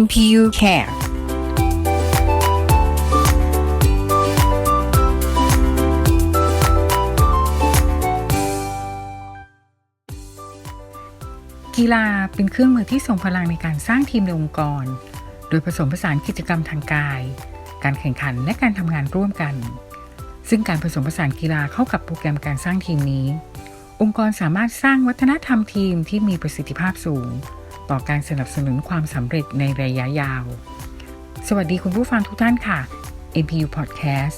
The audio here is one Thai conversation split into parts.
NPU Care กีฬาเป็นเครื่องมือที่ทรงพลังในการสร้างทีมในองค์กร โดยผสมผสานกิจกรรมทางกาย การแข่งขันและการทำงานร่วมกัน ซึ่งการผสมผสานกีฬาเข้ากับโปรแกรมการสร้างทีมนี้ องค์กรสามารถสร้างวัฒนธรรมทีมที่มีประสิทธิภาพสูง ต่อการสนับสนุนความสำเร็จในระยะยาว สวัสดีคุณผู้ฟังทุกท่านค่ะ NPU Podcast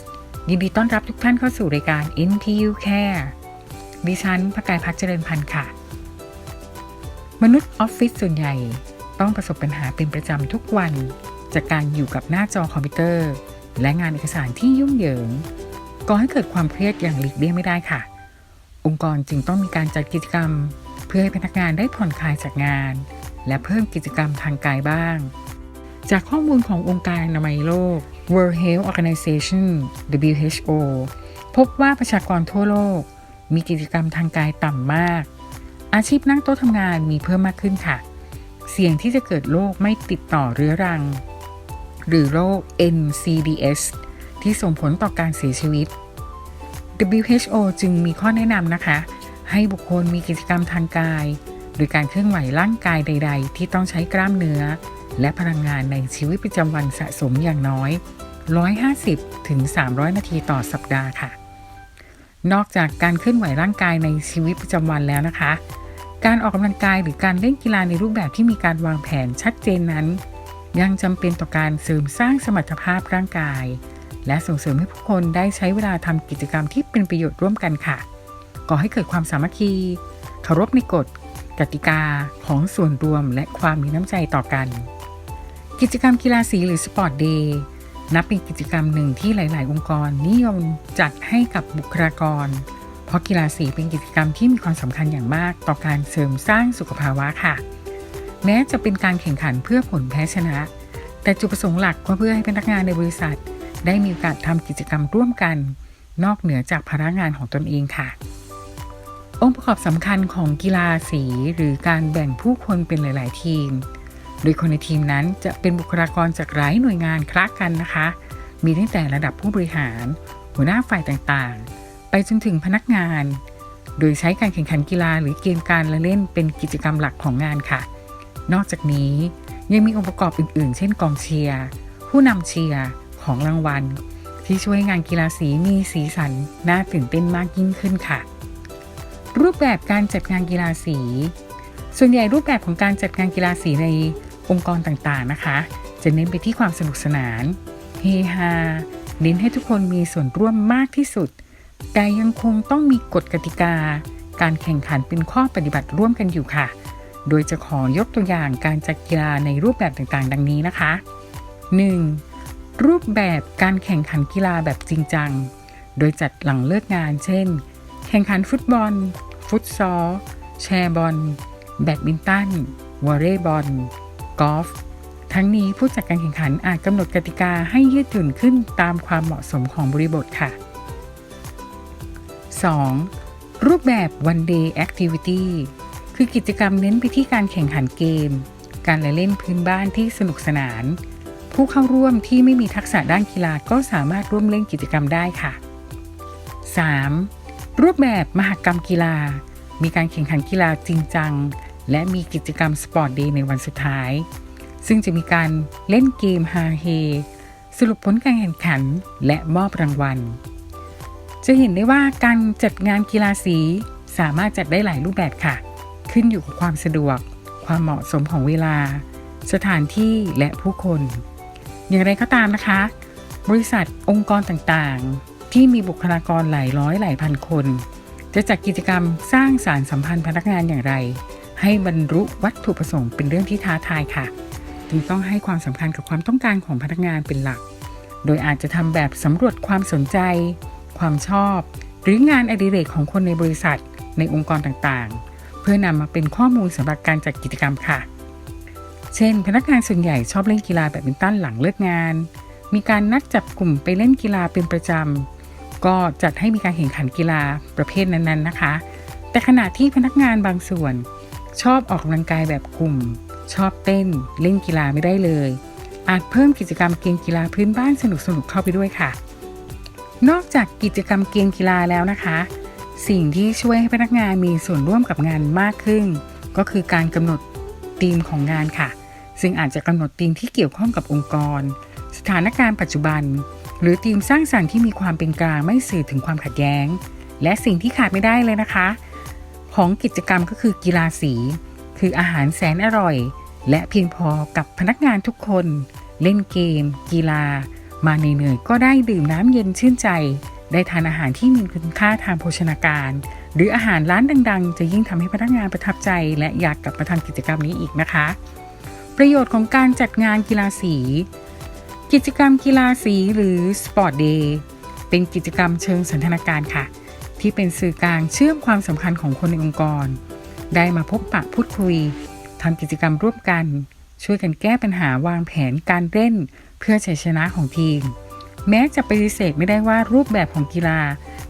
ยินดีต้อนรับทุกท่านเข้าสู่รายการ NPU Care ดิฉันพกายพัฒน์เจริญพันธ์ค่ะ มนุษย์ออฟฟิศส่วนใหญ่ต้องประสบปัญหาเป็นประจำทุกวัน จากการอยู่กับหน้าจอคอมพิวเตอร์ และงานเอกสารที่ยุ่งเหยิงก่อให้เกิดความเครียดอย่างหลีกเลี่ยงไม่ได้ค่ะ องค์กรจึงต้องมีการจัดกิจกรรม เพื่อให้พนักงานได้ผ่อนคลายจากงาน และเพิ่มกิจกรรมทางกายบ้าง จากข้อมูลขององค์การอนามัยโลก World Health Organization WHO พบว่าประชากรทั่วโลก มีกิจกรรมทางกายต่ำมาก อาชีพนั่งโต๊ะทำงานมีเพิ่มมากขึ้นค่ะ เสี่ยงที่จะเกิดโรคไม่ติดต่อเรื้อรัง หรือโรค NCDs ที่ส่งผลต่อการเสียชีวิต WHO จึงมีข้อแนะนำนะคะ ให้บุคคลมีกิจกรรมทางกาย โดยการเคลื่อนไหวร่างกายใด ๆ ที่ต้องใช้กล้ามเนื้อ และพลังงานในชีวิตประจำวันสะสมอย่างน้อย 150ถึง300 นาทีต่อสัปดาห์ค่ะ นอกจากการเคลื่อนไหวร่างกายในชีวิตประจำวันแล้วนะคะ การออกกำลังกายหรือการเล่นกีฬาในรูปแบบที่มีการวางแผนชัดเจนนั้น ยังจำเป็นต่อการเสริมสร้างสมรรถภาพร่างกาย และส่งเสริมให้ผู้คนได้ใช้เวลาทำกิจกรรมที่เป็นประโยชน์ร่วมกันค่ะก่อให้เกิดความสามัคคีเคารพในกฎ กติกาของส่วนรวมและความมีน้ำใจต่อกัน กิจกรรมกีฬาสีหรือสปอร์ตเดย์นับเป็นกิจกรรมหนึ่งที่หลาย ๆ องค์กรนิยมจัดให้กับบุคลากร เพราะกีฬาสีเป็นกิจกรรมที่มีความสำคัญอย่างมากต่อการเสริมสร้างสุขภาวะค่ะ แม้จะเป็นการแข่งขันเพื่อผลแพ้ชนะ แต่จุดประสงค์หลักก็เพื่อให้พนักงานในบริษัท ได้มีโอกาสทำกิจกรรมร่วมกัน นอกเหนือจากภาระงานของตนเองค่ะ องค์ประกอบสำคัญของกีฬาสีหรือการแบ่งผู้คนเป็นหลาย ๆ ทีม โดยคนในทีมนั้นจะเป็นบุคลากรจากหลายหน่วยงานคละกันนะคะ มีตั้งแต่ระดับผู้บริหาร หัวหน้าฝ่ายต่าง ๆ ไปจนถึงพนักงาน โดยใช้การแข่งขันกีฬาหรือเกมการละเล่นเป็นกิจกรรมหลักของงานค่ะ นอกจากนี้ยังมีองค์ประกอบอื่น ๆ เช่นกองเชียร์ผู้นำเชียร์ของรางวัล ที่ช่วยงานกีฬาสีมีสีสันน่าตื่นเต้นมากยิ่งขึ้นค่ะ รูปแบบการจัดงานกีฬาสี ส่วนใหญ่รูปแบบของการจัดงานกีฬาสีในองค์กรต่างๆนะคะ จะเน้นไปที่ความสนุกสนานเฮฮาเน้นให้ทุกคนมีส่วนร่วมมากที่สุด แต่ยังคงต้องมีกฎกติกา การแข่งขันเป็นข้อปฏิบัติร่วมกันอยู่ค่ะ โดยจะขอยกตัวอย่างการจัดกีฬาในรูปแบบต่างๆ ดังนี้นะคะ 1. รูปแบบการแข่งขันกีฬาแบบจริงจัง โดยจัดหลังเลิกงาน เช่น ข่งขันฟุตบอล ฟุตซอล แชร์บอล แบดมินตัน วอลเลย์บอล กอล์ฟ ทั้งนี้ผู้จัดการแข่งขันอาจกำหนดกติกาให้ยืดหยุ่นขึ้นตามความเหมาะสมของบริบทค่ะ 2. รูปแบบ one day activity คือกิจกรรมเน้นไปที่การแข่งขันเกม การละเล่นพื้นบ้านที่สนุกสนาน ผู้เข้าร่วมที่ไม่มีทักษะด้านกีฬาก็สามารถร่วมเล่นกิจกรรมได้ค่ะ 3. รูปแบบมหกรรมกีฬา มีการแข่งขันกีฬาจริงจัง และมีกิจกรรมสปอร์ตเดย์ในวันสุดท้าย ซึ่งจะมีการเล่นเกมฮาเฮสรุปผลการแข่งขันและมอบรางวัล จะเห็นได้ว่าการจัดงานกีฬาสีสามารถจัดได้หลายรูปแบบค่ะ ขึ้นอยู่กับความสะดวก ความเหมาะสมของเวลา สถานที่และผู้คน อย่างไรก็ตามนะคะ บริษัทองค์กรต่างๆ ที่มีบุคลากรหลายร้อยหลายพันคน จะจัดกิจกรรมสร้างสารสัมพันธ์พนักงานอย่างไร ให้บรรลุวัตถุประสงค์เป็นเรื่องที่ท้าทายค่ะ จึงต้องให้ความสำคัญกับความต้องการของพนักงานเป็นหลัก โดยอาจจะทำแบบสำรวจความสนใจ ความชอบ หรืองานอดิเรกของคนในบริษัท ในองค์กรต่างๆ เพื่อนำมาเป็นข้อมูลสำหรับการจัดกิจกรรมค่ะ เช่น พนักงานส่วนใหญ่ชอบเล่นกีฬาแบดมินตันหลังเลิกงาน มีการนัดจับกลุ่มไปเล่นกีฬาเป็นประจำ ก็จัดให้มีการแข่งขันกีฬาประเภทนั้นๆนะคะ แต่ขณะที่พนักงานบางส่วน ชอบออกกำลังกายแบบกลุ่ม ชอบเต้น เล่นกีฬาไม่ได้เลย อาจเพิ่มกิจกรรมเกมกีฬาพื้นบ้านสนุกๆเข้าไปด้วยค่ะ นอกจากกิจกรรมเกมกีฬาแล้วนะคะ สิ่งที่ช่วยให้พนักงานมีส่วนร่วมกับงานมากขึ้น ก็คือการกำหนดธีมของงานค่ะ ซึ่งอาจจะกำหนดธีมที่เกี่ยวข้องกับองค์กร สถานการณ์ปัจจุบัน หรือธีมสร้างสรรค์ที่มีความเป็นกลางไม่สื่อถึงความขัดแย้ง และสิ่งที่ขาดไม่ได้เลยนะคะ ของกิจกรรมก็คือกีฬาสี คืออาหารแสนอร่อย และเพียงพอกับพนักงานทุกคน เล่นเกม กีฬา มาเหนื่อยๆก็ได้ดื่มน้ำเย็นชื่นใจ ได้ทานอาหารที่มีคุณค่าทางโภชนาการ หรืออาหารร้านดัง ๆ จะยิ่งทำให้พนักงานประทับใจ และอยากกลับมาทำกิจกรรมนี้อีกนะคะ ประโยชน์ของการจัดงานกีฬาสี กิจกรรมกีฬาสีหรือ Sport Day เป็นกิจกรรมเชิงสันทนาการค่ะ ที่เป็นสื่อกลางเชื่อมความสำคัญของคนในองค์กร ได้มาพบปะพูดคุยทำกิจกรรมร่วมกัน ช่วยกันแก้ปัญหาวางแผนการเล่น เพื่อชัยชนะของทีม แม้จะปฏิเสธไม่ได้ว่ารูปแบบของกีฬา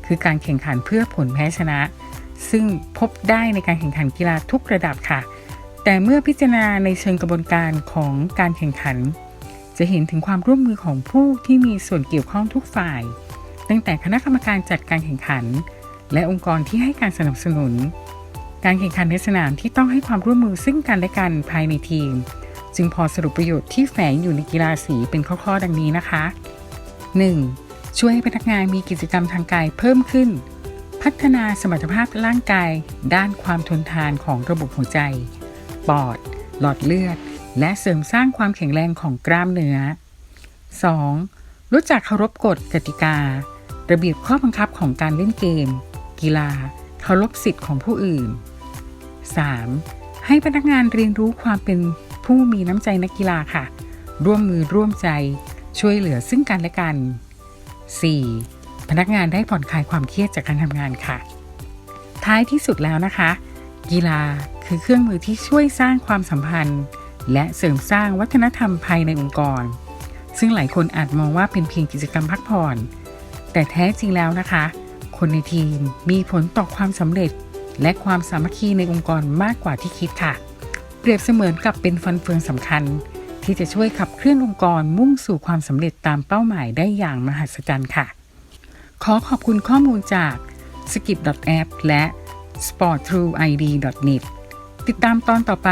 คือการแข่งขันเพื่อผลแพ้ชนะ ซึ่งพบได้ในการแข่งขันกีฬาทุกระดับค่ะ แต่เมื่อพิจารณาในเชิงกระบวนการของการแข่งขัน จะเห็นถึงความร่วมมือของผู้ที่มีส่วนเกี่ยวข้องทุกฝ่าย ตั้งแต่คณะกรรมการจัดการแข่งขัน และองค์กรที่ให้การสนับสนุน การแข่งขันในสนามที่ต้องให้ความร่วมมือซึ่งกันและกันภายในทีม จึงพอสรุปประโยชน์ที่แฝงอยู่ในกีฬาสีเป็นข้อๆ ดังนี้นะคะ 1. ช่วยให้พนักงานมีกิจกรรมทางกายเพิ่มขึ้น พัฒนาสมรรถภาพร่างกาย ด้านความทนทานของระบบหัวใจ ปอด หลอดเลือด และเสริมสร้างความแข็งแรงของกล้ามเนื้อ 2. รู้จักเคารพกฎกติกา ระเบียบข้อบังคับของการเล่นเกม กีฬา เคารพสิทธิ์ของผู้อื่น 3. ให้พนักงานเรียนรู้ความเป็นผู้มีน้ำใจนักกีฬาค่ะ ร่วมมือร่วมใจ ช่วยเหลือซึ่งกันและกัน 4. พนักงานได้ผ่อนคลายความเครียดจากการทำงานค่ะ ท้ายที่สุดแล้วนะคะ กีฬาคือเครื่องมือที่ช่วยสร้างความสัมพันธ์ และเสริมสร้างวัฒนธรรมภายในองค์กร ซึ่งหลายคนอาจมองว่าเป็นเพียงกิจกรรมพักผ่อน แต่แท้จริงแล้วนะคะ คนในทีมมีผลต่อความสำเร็จ และความสามัคคีในองค์กรมากกว่าที่คิดค่ะ เปรียบเสมือนกับเป็นฟันเฟืองสำคัญ ที่จะช่วยขับเคลื่อนองค์กรมุ่งสู่ความสำเร็จตามเป้าหมายได้อย่างมหัศจรรย์ค่ะ ขอขอบคุณข้อมูลจาก skip.app และ sporttrueid.net ติดตามตอนต่อไป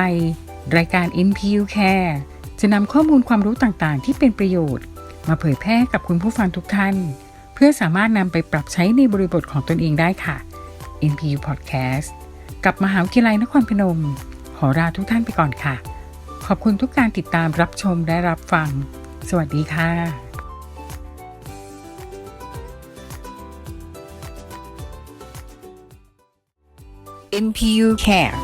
รายการ NPU Care จะนำข้อมูลความรู้ต่างๆ ที่เป็นประโยชน์ มาเผยแพร่กับคุณผู้ฟังทุกท่าน เพื่อสามารถนำไปปรับใช้ในบริบทของตนเองได้ค่ะ NPU Podcast กับมหาวิทยาลัยนครพนม ขอลาทุกท่านไปก่อนค่ะ ขอบคุณทุกการติดตามรับชมและรับฟัง สวัสดีค่ะ NPU Care